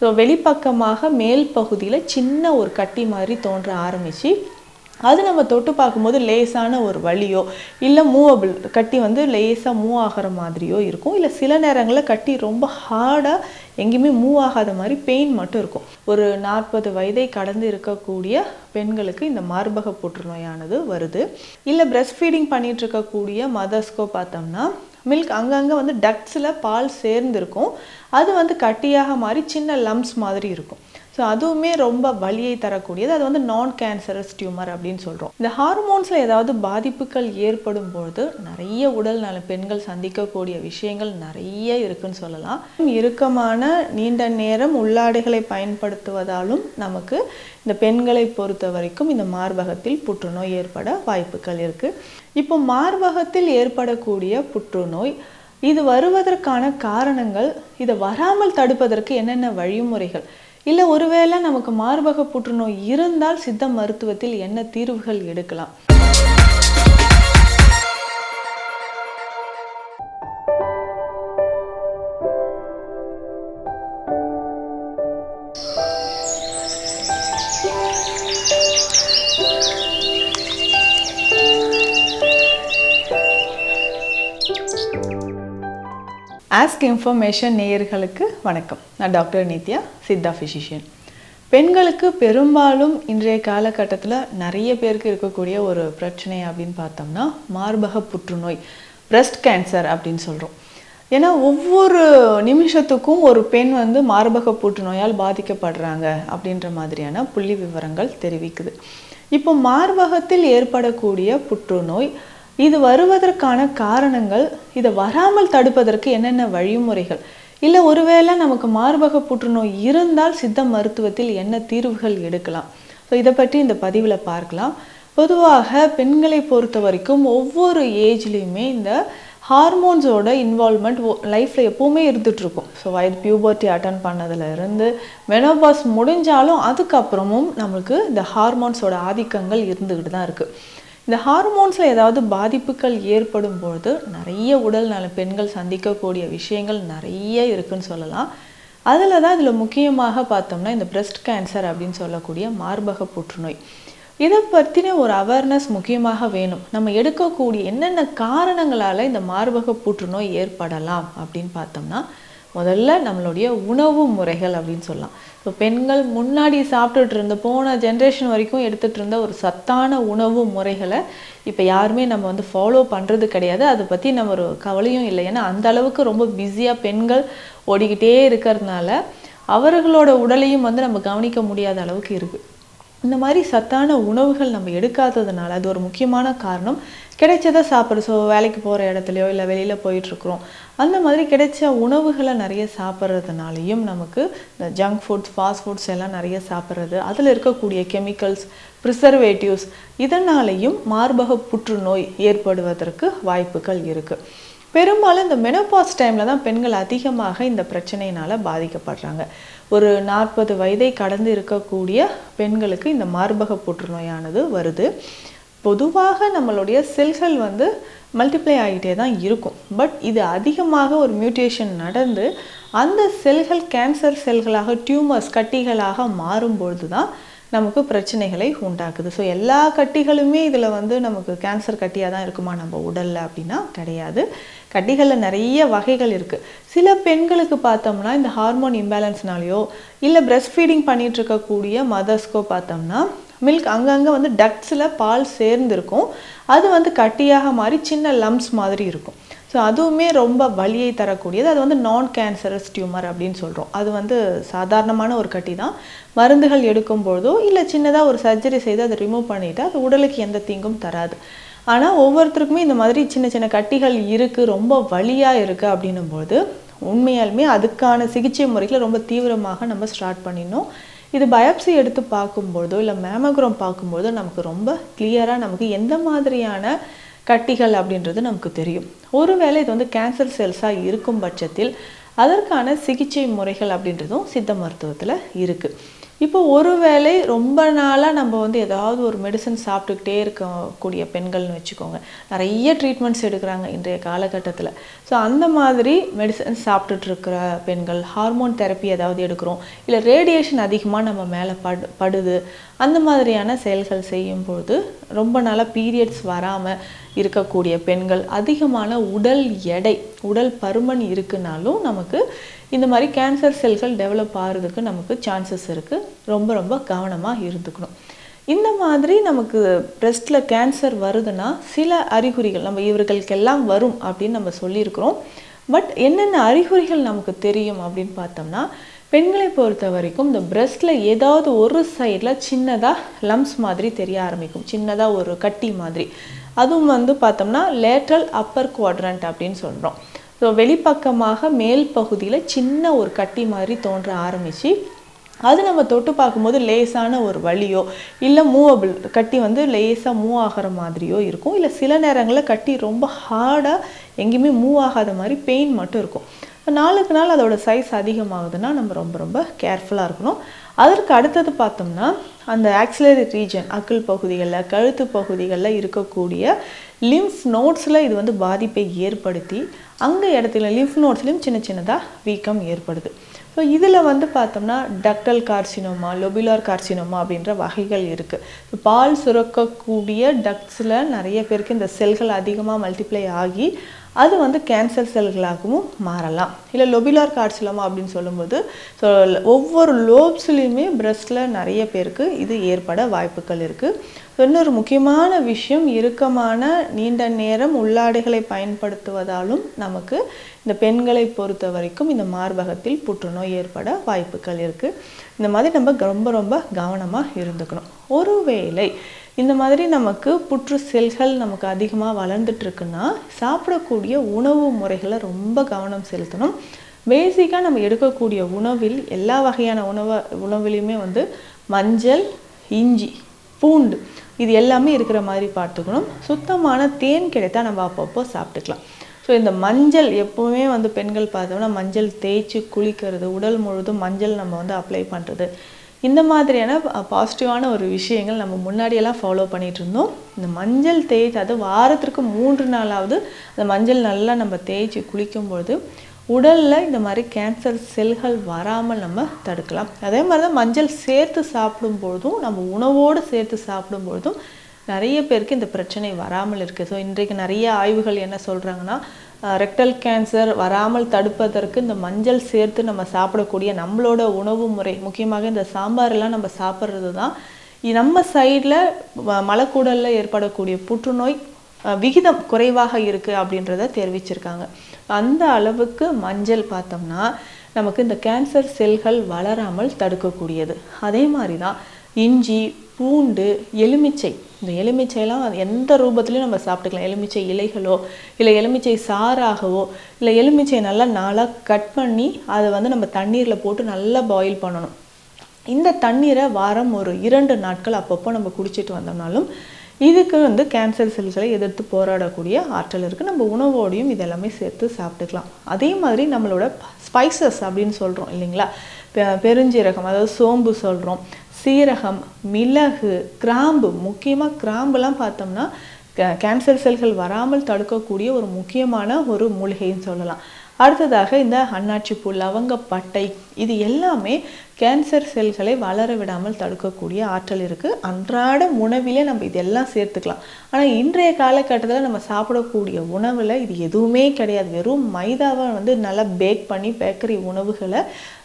So வெளிப்பக்கமாக மேல் பகுதியில் சின்ன ஒரு கட்டி மாதிரி தோன்ற ஆரம்பித்து அது நம்ம தொட்டு பார்க்கும்போது லேசான ஒரு வழியோ இல்லை மூவபிள் கட்டி வந்து லேசாக மூவ் ஆகிற மாதிரியோ இருக்கும். இல்லை சில நேரங்களில் கட்டி ரொம்ப ஹார்டாக எங்கேயுமே மூவ் ஆகாத மாதிரி பெயின் மட்டும் இருக்கும். ஒரு நாற்பது வயதை கடந்து இருக்கக்கூடிய பெண்களுக்கு இந்த மார்பக புற்றுநோயானது வருது. இல்லை பிரெஸ்ட் ஃபீடிங் பண்ணிட்டு இருக்கக்கூடிய மதர்ஸ்க்கோ பார்த்தோம்னா மில்க் அங்கங்கே வந்து டக்ஸில் பால் சேர்ந்துருக்கும். அது வந்து கட்டியாக மாறி சின்ன லம்ஸ் மாதிரி இருக்கும். ஸோ அதுவுமே ரொம்ப வலியை தரக்கூடியது. அது வந்து நான் கேன்சரஸ் டியூமர் அப்படின்னு சொல்கிறோம் இந்த ஹார்மோன்ஸில் ஏதாவது பாதிப்புகள் ஏற்படும் பொழுது நிறைய உடல் நல பெண்கள் சந்திக்கக்கூடிய விஷயங்கள் நிறைய இருக்குன்னு சொல்லலாம். இறுக்கமான நீண்ட நேரம் உள்ளாடைகளை பயன்படுத்துவதாலும் நமக்கு இந்த பெண்களை பொறுத்த வரைக்கும் இந்த மார்பகத்தில் புற்றுநோய் ஏற்பட வாய்ப்புகள் இருக்குது இப்போ மார்பகத்தில் ஏற்படக்கூடிய புற்றுநோய் இது வருவதற்கான காரணங்கள் இதை வராமல் தடுப்பதற்கு என்னென்ன வழிமுறைகள்? இல்லை ஒருவேளை நமக்கு மார்பக புற்றுநோய் இருந்தால் சித்த மருத்துவத்தில் என்ன தீர்வுகள் எடுக்கலாம்? ஆஸ்க் இன்ஃபர்மேஷன் நேயர்களுக்கு வணக்கம். நான் டாக்டர் நித்யா சித்தா ஃபிசிஷியன் பெண்களுக்கு பெரும்பாலும் இன்றைய காலகட்டத்தில் நிறைய பேருக்கு இருக்கக்கூடிய ஒரு பிரச்சனை அப்படின்னு பார்த்தோம்னா மார்பக புற்றுநோய் பிரஸ்ட் கேன்சர் அப்படின்னு சொல்கிறோம் ஏன்னா ஒவ்வொரு நிமிஷத்துக்கும் ஒரு பெண் வந்து மார்பக புற்றுநோயால் பாதிக்கப்படுறாங்க அப்படின்ற மாதிரியான புள்ளி விவரங்கள் தெரிவிக்குது. இப்போ மார்பகத்தில் ஏற்படக்கூடிய புற்றுநோய் இது வருவதற்கான காரணங்கள் இதை வராமல் தடுப்பதற்கு என்னென்ன வழிமுறைகள்? இல்லை ஒருவேளை நமக்கு மார்பக புற்றுநோய் இருந்தால் சித்த மருத்துவத்தில் என்ன தீர்வுகள் எடுக்கலாம்? ஸோ இதை பற்றி இந்த பதிவில் பார்க்கலாம். பொதுவாக பெண்களை பொறுத்த வரைக்கும் ஒவ்வொரு ஏஜ்லேயுமே இந்த ஹார்மோன்ஸோட இன்வால்மெண்ட் லைஃப்பில் எப்போவுமே இருந்துகிட்ருக்கும் ஸோ வயது பியூபர்ட்டி அட்டன் பண்ணதுல இருந்து மெனோபாஸ் முடிஞ்சாலும் அதுக்கப்புறமும் நம்மளுக்கு இந்த ஹார்மோன்ஸோட ஆதிக்கங்கள் இருந்துக்கிட்டு தான் இருக்குது இந்த ஹார்மோன்ஸில் ஏதாவது பாதிப்புகள் ஏற்படும் பொழுது நிறைய உடல் நல பெண்கள் சந்திக்கக்கூடிய விஷயங்கள் நிறைய இருக்குன்னு சொல்லலாம். அதில் தான் இதில் முக்கியமாக பார்த்தோம்னா இந்த பிரஸ்ட் கேன்சர் அப்படின்னு சொல்லக்கூடிய மார்பக புற்றுநோய். இதை பற்றின ஒரு அவேர்னஸ் முக்கியமாக வேணும். நம்ம எடுக்கக்கூடிய என்னென்ன காரணங்களால் இந்த மார்பக புற்றுநோய் ஏற்படலாம் அப்படின்னு பார்த்தோம்னா முதல்ல நம்மளுடைய உணவு முறைகள் அப்படின்னு சொல்லலாம். ஸோ பெண்கள் முன்னாடி சாப்பிட்டுட்டு இருந்த போன ஜென்ரேஷன் வரைக்கும் எடுத்துகிட்டு இருந்த ஒரு சத்தான உணவு முறைகளை இப்போ யாருமே நம்ம வந்து ஃபாலோ பண்ணுறது கிடையாது. அதை பற்றி நம்ம ஒரு கவலையும் இல்லை. ஏன்னா அந்த அளவுக்கு ரொம்ப பிஸியாக பெண்கள் ஓடிக்கிட்டே இருக்கிறதுனால அவர்களோட உடலையும் வந்து நம்ம கவனிக்க முடியாத அளவுக்கு இருக்குது இந்த மாதிரி சத்தான உணவுகள் நம்ம எடுக்காததுனால அது ஒரு முக்கியமான காரணம். கிடைச்சதை சாப்பிட்ற ஸோ வேலைக்கு போகிற இடத்துலையோ இல்லை வெளியில் போயிட்டுருக்குறோம். அந்த மாதிரி கிடைச்ச உணவுகளை நிறைய சாப்பிட்றதுனாலையும் நமக்கு இந்த ஜங்க் ஃபுட்ஸ் ஃபாஸ்ட் ஃபுட்ஸ் எல்லாம் நிறைய சாப்பிட்றது. அதில் இருக்கக்கூடிய கெமிக்கல்ஸ் ப்ரிசர்வேட்டிவ்ஸ் இதனாலையும் மார்பக புற்றுநோய் ஏற்படுவதற்கு வாய்ப்புகள் இருக்குது பெரும்பாலும் இந்த மெனோபாஸ் டைமில் தான் பெண்கள் அதிகமாக இந்த பிரச்சனையினால் பாதிக்கப்படுறாங்க. ஒரு நாற்பது வயதை கடந்து இருக்கக்கூடிய பெண்களுக்கு இந்த மார்பக புற்றுநோயானது வருது. பொதுவாக நம்மளுடைய செல்கள் வந்து மல்டிப்ளை ஆகிட்டே தான் இருக்கும். பட் இது அதிகமாக ஒரு மியூட்டேஷன் நடந்து அந்த செல்கள் கேன்சர் செல்களாக டியூமர்ஸ் கட்டிகளாக மாறும்பொழுது தான் நமக்கு பிரச்சனைகளை உண்டாக்குது. ஸோ எல்லா கட்டிகளுமே இதில் வந்து நமக்கு கேன்சர் கட்டியாக தான் இருக்குமா? நம்ம உடலில் அப்படின்னா கிடையாது. கட்டிகளில் நிறைய வகைகள் இருக்குது சில பெண்களுக்கு பார்த்தோம்னா இந்த ஹார்மோன் இம்பேலன்ஸ்னாலேயோ இல்லை பிரஸ்ட் ஃபீடிங் பண்ணிகிட்ருக்கக்கூடிய மதர்ஸ்க்கோ பார்த்தோம்னா மில்க் அங்கங்கே வந்து டக்ஸில் பால் சேர்ந்துருக்கும். அது வந்து கட்டியாக மாறி சின்ன லம்ஸ் மாதிரி இருக்கும். ஸோ அதுவுமே ரொம்ப வலியை தரக்கூடியது. அது வந்து நான் கேன்சரஸ் டியூமர் அப்படின்னு சொல்கிறோம் அது வந்து சாதாரணமான ஒரு கட்டி தான் மருந்துகள் எடுக்கும்பொழுதோ இல்லை சின்னதாக ஒரு சர்ஜரி செய்து அதை ரிமூவ் பண்ணிவிட்டு அது உடலுக்கு எந்த தீங்கும் தராது. ஆனால் ஒவ்வொருத்தருக்குமே இந்த மாதிரி சின்ன சின்ன கட்டிகள் இருக்குது ரொம்ப வலியாக இருக்குது அப்படின்னும்போது உண்மையாலுமே அதுக்கான சிகிச்சை முறைகளை ரொம்ப தீவிரமாக நம்ம ஸ்டார்ட் பண்ணிடணும். இது பயாப்சி எடுத்து பார்க்கும்போதோ இல்லை மேமோகிராம் பார்க்கும்போதோ நமக்கு ரொம்ப கிளியராக நமக்கு எந்த மாதிரியான கட்டிகள் அப்படின்றது நமக்கு தெரியும். ஒருவேளை இது வந்து கேன்சர் செல்ஸாக இருக்கும் பட்சத்தில் அதற்கான சிகிச்சை முறைகள் அப்படின்றதும் சித்த மருத்துவத்தில் இருக்குது இப்போ ஒருவேளை ரொம்ப நாளாக நம்ம வந்து ஏதாவது ஒரு மெடிசன் சாப்பிட்டுக்கிட்டே இருக்கக்கூடிய பெண்கள்னு வச்சுக்கோங்க. நிறைய ட்ரீட்மெண்ட்ஸ் எடுக்கிறாங்க இன்றைய காலகட்டத்தில். ஸோ அந்த மாதிரி மெடிசன் சாப்பிட்டுட்டு இருக்கிற பெண்கள் ஹார்மோன் தெரப்பி ஏதாவது எடுக்கிறோம். இல்லை ரேடியேஷன் அதிகமாக நம்ம மேலே படு படுது. அந்த மாதிரியான செயல்கள் செய்யும்பொழுது ரொம்ப நாளாக பீரியட்ஸ் வராமல் இருக்கக்கூடிய பெண்கள் அதிகமான உடல் எடை உடல் பருமன் இருக்குனாலும் நமக்கு இந்த மாதிரி கேன்சர் செல்கள் டெவலப் ஆகிறதுக்கு நமக்கு சான்சஸ் இருக்குது ரொம்ப ரொம்ப கவனமாக இருந்துக்கணும். இந்த மாதிரி நமக்கு பிரஸ்ட்டில் கேன்சர் வருதுன்னா சில அறிகுறிகள் நம்ம இவர்களுக்கெல்லாம் வரும் அப்படின்னு நம்ம சொல்லியிருக்கிறோம். பட் என்னென்ன அறிகுறிகள் நமக்கு தெரியும் அப்படின்னு பார்த்தோம்னா பெண்களை பொறுத்த வரைக்கும் இந்த பிரஸ்ட்டில் ஏதாவது ஒரு சைடில் சின்னதாக லம்ஸ் மாதிரி தெரிய ஆரம்பிக்கும். சின்னதாக ஒரு கட்டி மாதிரி. அதுவும் வந்து பார்த்தோம்னா லேட்ரல் அப்பர் குவாட்ரண்ட் அப்படின்னு சொல்கிறோம் ஸோ வெளிப்பக்கமாக மேல் பகுதியில் சின்ன ஒரு கட்டி மாதிரி தோன்ற ஆரம்பித்து அது நம்ம தொட்டு பார்க்கும்போது லேசான ஒரு வழியோ இல்லை மூவபிள் கட்டி வந்து லேசாக மூவ் ஆகிற மாதிரியோ இருக்கும். இல்லை சில நேரங்களில் கட்டி ரொம்ப ஹார்டாக எங்கேயுமே மூவ் ஆகாத மாதிரி பெயின் மட்டும் இருக்கும். நாளுக்கு நாள் அதோட சைஸ் அதிகமாகுதுன்னா நம்ம ரொம்ப ரொம்ப கேர்ஃபுல்லாக இருக்கணும். அதற்கு அடுத்தது பார்த்தோம்னா அந்த ஆக்சிலரி ரீஜன் அக்கிள் பகுதிகளில் கழுத்து பகுதிகளில் இருக்கக்கூடிய லிம்ஃப் நோட்ஸில் இது வந்து பாதிப்பை ஏற்படுத்தி அங்கே இடத்துல லிஃப் நோட்ஸ்லேயும் சின்ன சின்னதாக வீக்கம் ஏற்படுது. ஸோ இதில் வந்து பார்த்தோம்னா டக்டல் கார்சினோமா லொபிலார் கார்சினோமா அப்படின்ற வகைகள் இருக்குது பால் சுரக்கக்கூடிய டக்ஸில் நிறைய பேருக்கு இந்த செல்கள் அதிகமாக மல்டிப்ளை ஆகி அது வந்து கேன்சர் செல்களாகவும் மாறலாம். இல்லை லொபிலார் கார்சிலோமா அப்படின்னு சொல்லும்போது ஸோ ஒவ்வொரு லோப்ஸ்லேயுமே பிரஸ்டில் நிறைய பேருக்கு இது ஏற்பட வாய்ப்புகள் இருக்குது இன்னொரு முக்கியமான விஷயம் இறுக்கமான நீண்ட நேரம் உள்ளாடைகளை பயன்படுத்துவதாலும் நமக்கு இந்த பெண்களை பொறுத்த வரைக்கும் இந்த மார்பகத்தில் புற்றுநோய் ஏற்பட வாய்ப்புகள் இருக்குது இந்த மாதிரி நம்ம ரொம்ப ரொம்ப கவனமாக இருந்துக்கணும். ஒருவேளை இந்த மாதிரி நமக்கு புற்று செல்கள் நமக்கு அதிகமாக வளர்ந்துட்டு இருக்குன்னா சாப்பிடக்கூடிய உணவு முறைகளை ரொம்ப கவனம் செலுத்தணும். பேசிக்காக நம்ம எடுக்கக்கூடிய உணவில் எல்லா வகையான உணவை உணவுலையுமே வந்து மஞ்சள் இஞ்சி பூண்டு இது எல்லாமே இருக்கிற மாதிரி பார்த்துக்கணும். சுத்தமான தேன் கிடைத்தா நம்ம அப்பப்போ சாப்பிட்டுக்கலாம். ஸோ இந்த மஞ்சள் எப்போவுமே வந்து பெண்கள் பார்த்தோம்னா மஞ்சள் தேய்ச்சி குளிக்கிறது உடல் முழுதும் மஞ்சள் நம்ம வந்து அப்ளை பண்ணுறது இந்த மாதிரியான பாசிட்டிவான ஒரு விஷயங்கள் நம்ம முன்னாடியெல்லாம் ஃபாலோ பண்ணிகிட்டு இருந்தோம் இந்த மஞ்சள் தேய்ச்சி அது வாரத்திற்கு மூன்று நாளாவது அந்த மஞ்சள் நல்லா நம்ம தேய்ச்சி குளிக்கும்பொழுது உடலில் இந்த மாதிரி கேன்சர் செல்கள் வராமல் நம்ம தடுக்கலாம். அதே மாதிரி தான் மஞ்சள் சேர்த்து சாப்பிடும்பொழுதும் நம்ம உணவோடு சேர்த்து சாப்பிடும்பொழுதும் நிறைய பேருக்கு இந்த பிரச்சனை வராமல் இருக்குது ஸோ இன்றைக்கு நிறைய ஆய்வுகள் என்ன சொல்கிறாங்கன்னா ரெக்டல் கேன்சர் வராமல் தடுப்பதற்கு இந்த மஞ்சள் சேர்த்து நம்ம சாப்பிடக்கூடிய நம்மளோட உணவு முறை முக்கியமாக இந்த சாம்பாரெல்லாம் நம்ம சாப்பிட்றது தான். நம்ம சைடில் மலக்கூடலில் ஏற்படக்கூடிய புற்றுநோய் விகிதம் குறைவாக இருக்குது அப்படின்றத தெரிவிச்சிருக்காங்க. அந்த அளவுக்கு மஞ்சள் பார்த்தோம்னா நமக்கு இந்த கேன்சர் செல்கள் வளராமல் தடுக்கக்கூடியது. அதே மாதிரி தான் இஞ்சி பூண்டு எலுமிச்சை. இந்த எலுமிச்சைலாம் எந்த ரூபத்துலையும் நம்ம சாப்பிட்டுக்கலாம். எலுமிச்சை இலைகளோ இல்லை எலுமிச்சை சாறாகவோ இல்லை எலுமிச்சை நல்லா நாளாக கட் பண்ணி அதை வந்து நம்ம தண்ணீரில் போட்டு நல்லா பாயில் பண்ணணும். இந்த தண்ணீரை வாரம் ஒரு இரண்டு நாட்கள் அப்பப்போ நம்ம குடிச்சிட்டு வந்தோம்னாலும் இதுக்கு வந்து கேன்சர் செல்களை எதிர்த்து போராடக்கூடிய ஆற்றல் இருக்குது நம்ம உணவோடையும் இதெல்லாமே சேர்த்து சாப்பிட்டுக்கலாம். அதே மாதிரி நம்மளோட ஸ்பைசஸ் அப்படின்னு சொல்கிறோம் இல்லைங்களா? பெருஞ்சீரகம் அதாவது சோம்பு சொல்கிறோம் சீரகம் மிளகு கிராம்பு முக்கியமாக கிராம்புலாம் பார்த்தோம்னா கேன்சர் செல்கள் வராமல் தடுக்கக்கூடிய ஒரு முக்கியமான ஒரு மூலிகைன்னு சொல்லலாம். அடுத்ததாக இந்த அன்னாச்சிப்பூ லவங்கப்பட்டை இது எல்லாமே கேன்சர் செல்களை வளர விடாமல் தடுக்கக்கூடிய ஆற்றல் இருக்குது அன்றாட உணவிலே நம்ம இதெல்லாம் சேர்த்துக்கலாம். ஆனால் இன்றைய காலகட்டத்தில் நம்ம சாப்பிடக்கூடிய உணவில் இது எதுவுமே கிடையாது. வெறும் மைதாவை வந்து நல்லா பேக் பண்ணி பேக்கரி உணவுகளை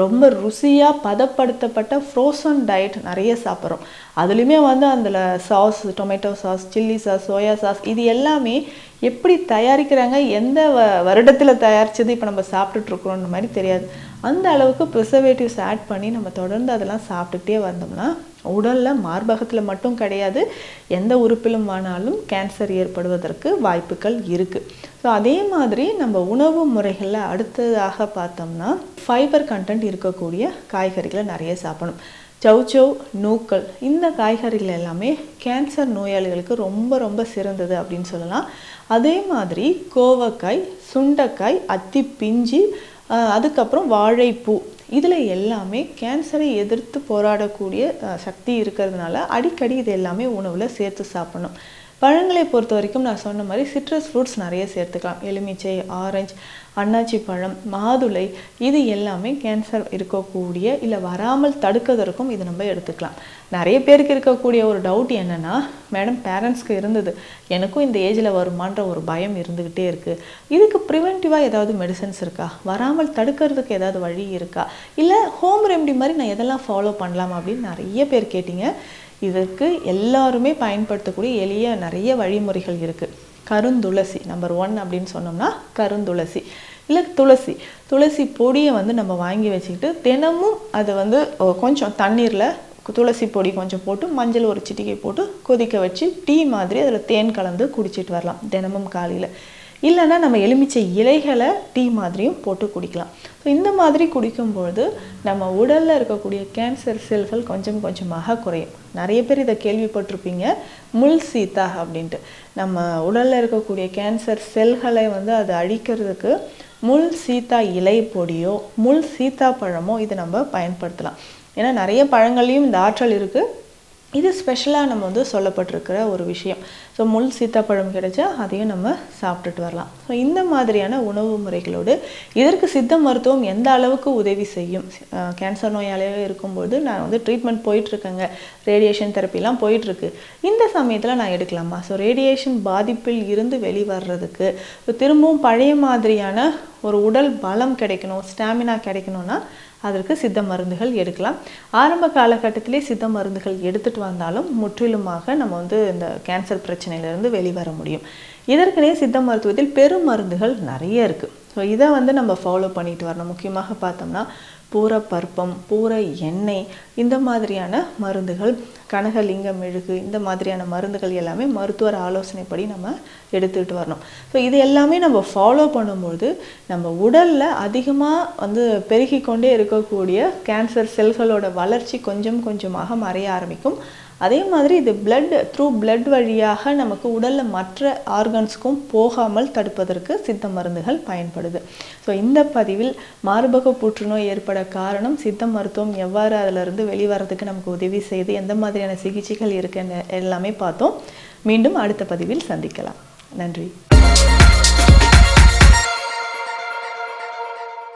ரொம்ப ருசியாக பதப்படுத்தப்பட்ட ஃப்ரோசன் டயட் நிறைய சாப்பிட்றோம். அதுலேயுமே வந்து அதில் sauce tomato sauce chilli sauce soya sauce இது எல்லாமே எப்படி தயாரிக்கிறாங்க எந்த வ வருடத்தில் தயாரித்தது இப்போ நம்ம சாப்பிட்டுட்ருக்குறோன்ற மாதிரி தெரியாது. அந்த அளவுக்கு ப்ரிசர்வேட்டிவ்ஸ் ஆட் பண்ணி நம்ம தொடர்ந்து அதெல்லாம் சாப்பிட்டுக்கிட்டே வந்தோம்னா உடலில் மார்பகத்தில் மட்டும் கிடையாது எந்த உறுப்பிலும் ஆனாலும் கேன்சர் ஏற்படுவதற்கு வாய்ப்புகள் இருக்குது ஸோ அதே மாதிரி நம்ம உணவு முறைகளில் அடுத்ததாக பார்த்தோம்னா ஃபைபர் கண்டென்ட் இருக்கக்கூடிய காய்கறிகளை நிறைய சாப்பிடணும். சௌச்சவ் நூக்கள் இந்த காய்கறிகள் எல்லாமே கேன்சர் நோயாளிகளுக்கு ரொம்ப ரொம்ப சிறந்தது அப்படின்னு சொல்லலாம். அதே மாதிரி கோவக்காய் சுண்டைக்காய் அத்தி பிஞ்சு அதுக்கப்புறம் வாழைப்பூ. இதில் எல்லாமே கேன்சரை எதிர்த்து போராடக்கூடிய சக்தி இருக்கிறதுனால அடிக்கடி இது எல்லாமே உணவில் சேர்த்து சாப்பிடணும். பழங்களை பொறுத்த வரைக்கும் நான் சொன்ன மாதிரி சிட்ரஸ் ஃப்ரூட்ஸ் நிறைய சேர்த்துக்கலாம். எலுமிச்சை ஆரஞ்சு அன்னாச்சி பழம் மாதுளை இது எல்லாமே கேன்சர் இருக்கக்கூடிய இல்லை வராமல் தடுக்கிறதற்கும் இது நம்ம எடுத்துக்கலாம். நிறைய பேருக்கு இருக்கக்கூடிய ஒரு டவுட் என்னென்னா மேடம் பேரண்ட்ஸ்க்கு இருந்தது. எனக்கும் இந்த ஏஜில் வருமான்ற ஒரு பயம் இருந்துக்கிட்டே இருக்குது இதுக்கு ப்ரிவென்டிவாக ஏதாவது மெடிசன்ஸ் இருக்கா? வராமல் தடுக்கிறதுக்கு ஏதாவது வழி இருக்கா? இல்லை ஹோம் ரெமெடி மாதிரி நான் எதெல்லாம் ஃபாலோ பண்ணலாம் அப்படின்னு நிறைய பேர் கேட்டீங்க. இதற்கு எல்லாருமே பயன்படுத்தக்கூடிய எளிய நிறைய வழிமுறைகள் இருக்குது கருந்துளசி நம்பர் ஒன் அப்படின்னு சொன்னோம்னா கருந்துளசி. இல்லை துளசி. துளசி பொடியை வந்து நம்ம வாங்கி வச்சுக்கிட்டு தினமும் அதை வந்து கொஞ்சம் தண்ணீரில் துளசி பொடி கொஞ்சம் போட்டு மஞ்சள் ஒரு சிட்டிகை போட்டு கொதிக்க வச்சு டீ மாதிரி அதில் தேன் கலந்து குடிச்சிட்டு வரலாம் தினமும் காலையில். இல்லைன்னா நம்ம எலுமிச்சை இலைகளை டீ மாதிரியும் போட்டு குடிக்கலாம். ஸோ இந்த மாதிரி குடிக்கும்பொழுது நம்ம உடலில் இருக்கக்கூடிய கேன்சர் செல்கள் கொஞ்சம் கொஞ்சமாக குறையும். நிறைய பேர் இதை கேள்விப்பட்டிருப்பீங்க முள் சீத்தா அப்படின்ட்டு. நம்ம உடலில் இருக்கக்கூடிய கேன்சர் செல்களை வந்து அதை அழிக்கிறதுக்கு முள் சீத்தா இலை பொடியோ முள் சீத்தா பழமோ இது நம்ம பயன்படுத்தலாம். ஏன்னா நிறைய பழங்கள்லையும் இந்த ஆற்றல் இருக்குது இது ஸ்பெஷலாக நம்ம வந்து சொல்லப்பட்டிருக்கிற ஒரு விஷயம். ஸோ முள் சீத்தாப்பழம் கிடைச்சா அதையும் நம்ம சாப்பிட்டுட்டு வரலாம். ஸோ இந்த மாதிரியான உணவு முறைகளோடு இதற்கு சித்த மருத்துவம் எந்த அளவுக்கு உதவி செய்யும்? கேன்சர் நோயாளியாக இருக்கும்போது நான் வந்து ட்ரீட்மெண்ட் போயிட்டுருக்கேங்க. ரேடியேஷன் தெரப்பிலாம் போயிட்டுருக்கு. இந்த சமயத்தில் நான் எடுக்கலாமா? ஸோ ரேடியேஷன் பாதிப்பில் இருந்து வெளிவர்றதுக்கு ஸோ திரும்பவும் பழைய மாதிரியான ஒரு உடல் பலம் கிடைக்கணும் ஸ்டாமினா கிடைக்கணும்னா அதற்கு சித்த மருந்துகள் எடுக்கலாம். ஆரம்ப காலகட்டத்திலே சித்த மருந்துகள் எடுத்துட்டு வந்தாலும் முற்றிலுமாக நம்ம வந்து இந்த கேன்சர் பிரச்சனையிலேருந்து வெளிவர முடியும். இதற்குனே சித்த மருத்துவத்தில் பெரும் மருந்துகள் நிறைய இருக்குது ஸோ இதை வந்து நம்ம ஃபாலோ பண்ணிட்டு வரணும். முக்கியமாக பார்த்தோம்னா பூர பருப்பம் பூர எண்ணெய் இந்த மாதிரியான மருந்துகள் கனகலிங்க மெழுகு இந்த மாதிரியான மருந்துகள் எல்லாமே மருத்துவர் ஆலோசனைப்படி நம்ம எடுத்துக்கிட்டு வரணும். ஸோ இது எல்லாமே நம்ம ஃபாலோ பண்ணும்பொழுது நம்ம உடலில் அதிகமாக வந்து பெருகி கொண்டே இருக்கக்கூடிய கேன்சர் செல்களோட வளர்ச்சி கொஞ்சம் கொஞ்சமாக மறைய ஆரம்பிக்கும். அதே மாதிரி இது பிளட் த்ரூ பிளட் வழியாக நமக்கு உடலில் மற்ற ஆர்கன்ஸுக்கும் போகாமல் தடுப்பதற்கு சித்த மருந்துகள் பயன்படுது. ஸோ இந்த பதிவில் மார்பக புற்றுநோய் ஏற்பட காரணம் சித்த மருத்துவம் எவ்வாறு அதிலிருந்து வெளிவரதுக்கு நமக்கு உதவி செய்து எந்த மாதிரியான சிகிச்சைகள் இருக்குன்னு எல்லாமே பார்த்தோம். மீண்டும் அடுத்த பதிவில் சந்திக்கலாம். நன்றி.